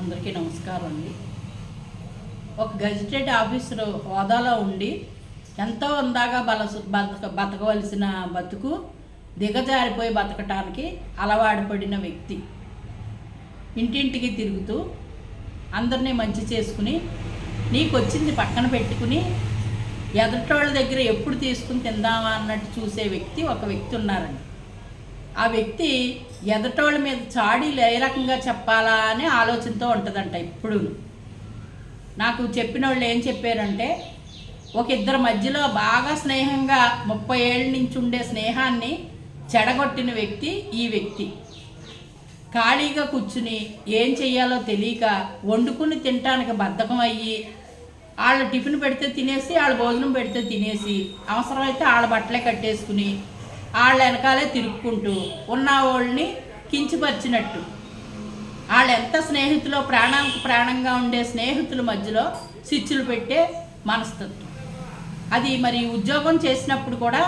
అందరికీ నమస్కారం అండి. ఒక గజిటెడ్ ఆఫీసర్ హోదాలో ఉండి ఎంతో ఉందాగా బల బతక బతకవలసిన బతుకు దిగజారిపోయి బతకటానికి అలవాటు పడిన వ్యక్తి. ఇంటింటికి తిరుగుతూ అందరినీ మంచి చేసుకుని నీకు వచ్చింది పక్కన పెట్టుకుని ఎదటోళ్ళ దగ్గర ఎప్పుడు తీసుకుని తిందామా అన్నట్టు చూసే వ్యక్తి ఒక వ్యక్తి ఉన్నారండి. ఆ వ్యక్తి ఎదటోళ్ళ మీద చాడీలు ఏ రకంగా చెప్పాలా అనే ఆలోచనతో ఉంటుందంట ఇప్పుడు నాకు చెప్పిన వాళ్ళు ఏం చెప్పారంటే ఒక ఇద్దరి మధ్యలో బాగా స్నేహంగా ముప్పై ఏళ్ళ నుంచి ఉండే స్నేహాన్ని చెడగొట్టిన వ్యక్తి ఈ వ్యక్తి. ఖాళీగా కూర్చుని ఏం చెయ్యాలో తెలియక వండుకుని తినటానికి బద్ధకం అయ్యి వాళ్ళు టిఫిన్ పెడితే తినేసి వాళ్ళ భోజనం పెడితే తినేసి అవసరమైతే వాళ్ళ బట్టలే కట్టేసుకుని వాళ్ళ వెనకాలే తిరుక్కుంటూ ఉన్న వాళ్ళని కించిపరిచినట్టు. వాళ్ళు ఎంత స్నేహితులో ప్రాణానికి ప్రాణంగా ఉండే స్నేహితుల మధ్యలో స్విచ్లు పెట్టే మనస్తత్వం. అది మరి ఉద్యోగం చేసినప్పుడు కూడా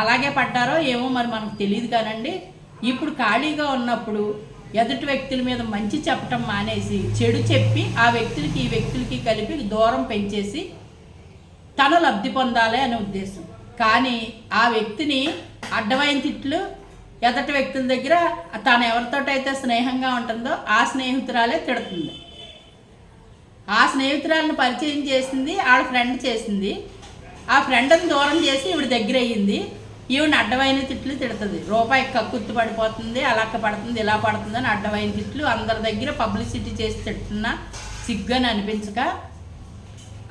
అలాగే పడ్డారో ఏమో మరి మనకు తెలియదు కానండి. ఇప్పుడు ఖాళీగా ఉన్నప్పుడు ఎదుటి వ్యక్తుల మీద మంచి చెప్పటం మానేసి చెడు చెప్పి ఆ వ్యక్తులకి ఈ వ్యక్తులకి కలిపి దూరం పెంచేసి తను లబ్ధి పొందాలి అనే ఉద్దేశం. కానీ ఆ వ్యక్తిని అడ్డమైన తిట్లు ఎదటి వ్యక్తుల దగ్గర తాను ఎవరితోటైతే స్నేహంగా ఉంటుందో ఆ స్నేహితురాలే తిడుతుంది. ఆ స్నేహితురాలను పరిచయం చేసింది ఆడ ఫ్రెండ్ చేసింది. ఆ ఫ్రెండ్ని దూరం చేసి ఈవిడ దగ్గర అయ్యింది. ఈవిడ అడ్డమైన తిట్లు తిడుతుంది. రూపాయి కక్కుర్తి పడిపోతుంది అలాక్క పడుతుంది ఇలా పడుతుంది అని అడ్డమైన తిట్లు అందరి దగ్గర పబ్లిసిటీ చేసి తిడుతున్నా అని అనిపించక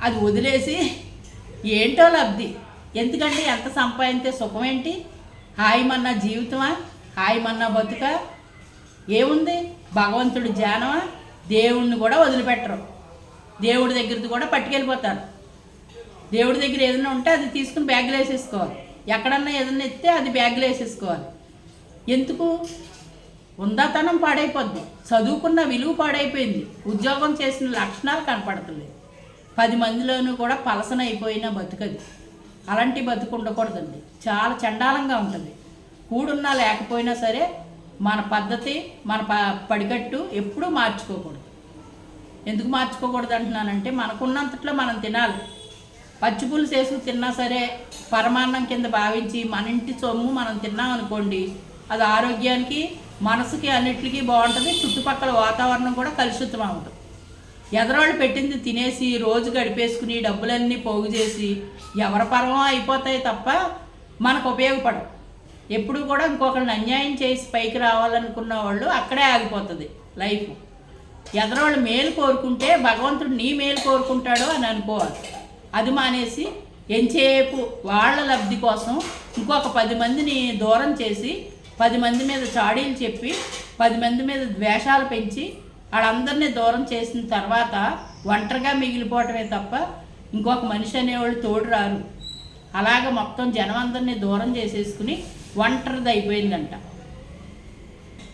అది వదిలేసి ఏంటో లబ్ధి. ఎందుకంటే ఎంత సంపాదించే సుఖం ఏంటి హాయిమన్న జీవితమా? హాయిమన్న బతుక? ఏముంది? భగవంతుడు ధ్యానమా దేవుణ్ణి కూడా వదిలిపెట్టరు. దేవుడి దగ్గరది కూడా పట్టుకెళ్ళిపోతారు. దేవుడి దగ్గర ఏదైనా ఉంటే అది తీసుకుని బ్యాగ్లో వేసేసుకోవాలి. ఎక్కడన్నా ఏదైనా ఎత్తే అది బ్యాగ్లో వేసేసుకోవాలి. ఎందుకు? ఉందాతనం పాడైపోద్ది. చదువుకున్న విలువ పాడైపోయింది. ఉద్యోగం చేసిన లక్షణాలు కనపడుతుంది పది మందిలోనూ కూడా పలసన అయిపోయిన బతుకది. అలాంటి బతుకు ఉండకూడదండి. చాలా చండాలంగా ఉంటుంది. కూడున్నా లేకపోయినా సరే మన పద్ధతి మన ప పడికట్టు ఎప్పుడూ మార్చుకోకూడదు. ఎందుకు మార్చుకోకూడదు అంటున్నానంటే మనకున్నంతట్లో మనం తినాలి. పచ్చి పులుసు వేసుకు తిన్నా సరే పరమాన్నం కింద భావించి మన ఇంటి సొమ్ము మనం తిన్నాం అనుకోండి అది ఆరోగ్యానికి మనసుకి అన్నిటికీ బాగుంటుంది చుట్టుపక్కల వాతావరణం కూడా కలుషితం అవుతుంది ఎదరోళ్ళు పెట్టింది తినేసి రోజు గడిపేసుకుని డబ్బులన్నీ పోగు చేసి ఎవరి పరమో అయిపోతాయి తప్ప మనకు ఉపయోగపడవు. ఎప్పుడు కూడా ఇంకొకరిని అన్యాయం చేసి పైకి రావాలనుకున్న వాళ్ళు అక్కడే ఆగిపోతుంది లైఫ్. ఎదరోళ్ళు మేలు కోరుకుంటే భగవంతుడు నీ మేలు కోరుకుంటాడు అని అనుకోవాలి. అది మానేసి ఎంచేపు వాళ్ళ లబ్ధి కోసం ఇంకొక పది మందిని దూరం చేసి పది మంది మీద చాడీలు చెప్పి పది మంది మీద ద్వేషాలు పెంచి వాళ్ళందరినీ దూరం చేసిన తర్వాత ఒంటరిగా మిగిలిపోవటమే తప్ప ఇంకొక మనిషి అనేవాళ్ళు తోడు రారు. అలాగ మొత్తం జనం అందరినీ దూరం చేసేసుకుని ఒంటరిది అయిపోయిందంట.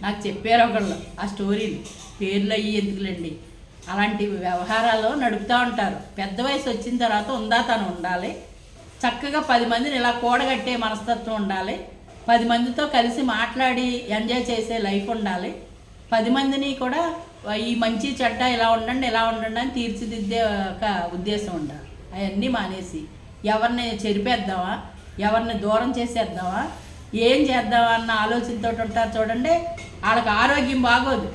నాకు చెప్పారు ఒకళ్ళు ఆ స్టోరీలు పేర్లు అయ్యి ఎందుకులేండి? అలాంటి వ్యవహారాలు నడుపుతూ ఉంటారు. పెద్ద వయసు వచ్చిన తర్వాత ఉందా తను ఉండాలి. చక్కగా పది మందిని ఇలా కూడగట్టే మనస్తత్వం ఉండాలి. పది మందితో కలిసి మాట్లాడి ఎంజాయ్ చేసే లైఫ్ ఉండాలి. పది మందిని కూడా ఈ మంచి చెడ్డ ఇలా ఉండండి ఇలా ఉండండి అని తీర్చిదిద్దే ఒక ఉద్దేశం ఉండాలి. అవన్నీ మానేసి ఎవరిని చెరిపేద్దామా? ఎవరిని దూరం చేసేద్దామా? ఏం చేద్దామా అన్న ఆలోచనతో ఉంటారు చూడండి వాళ్ళకి ఆరోగ్యం బాగోదు.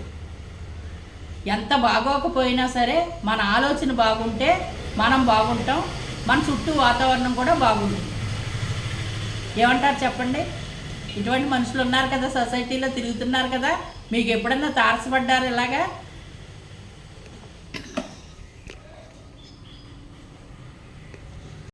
ఎంత బాగోకపోయినా సరే మన ఆలోచన బాగుంటే మనం బాగుంటాం మన చుట్టూ వాతావరణం కూడా బాగుంటుంది. ఏమంటారు చెప్పండి? ఇటువంటి మనుషులు ఉన్నారు కదా సొసైటీలో తిరుగుతున్నారు కదా. మీకు ఎప్పుడన్నా తారసపడ్డారు ఇలాగా?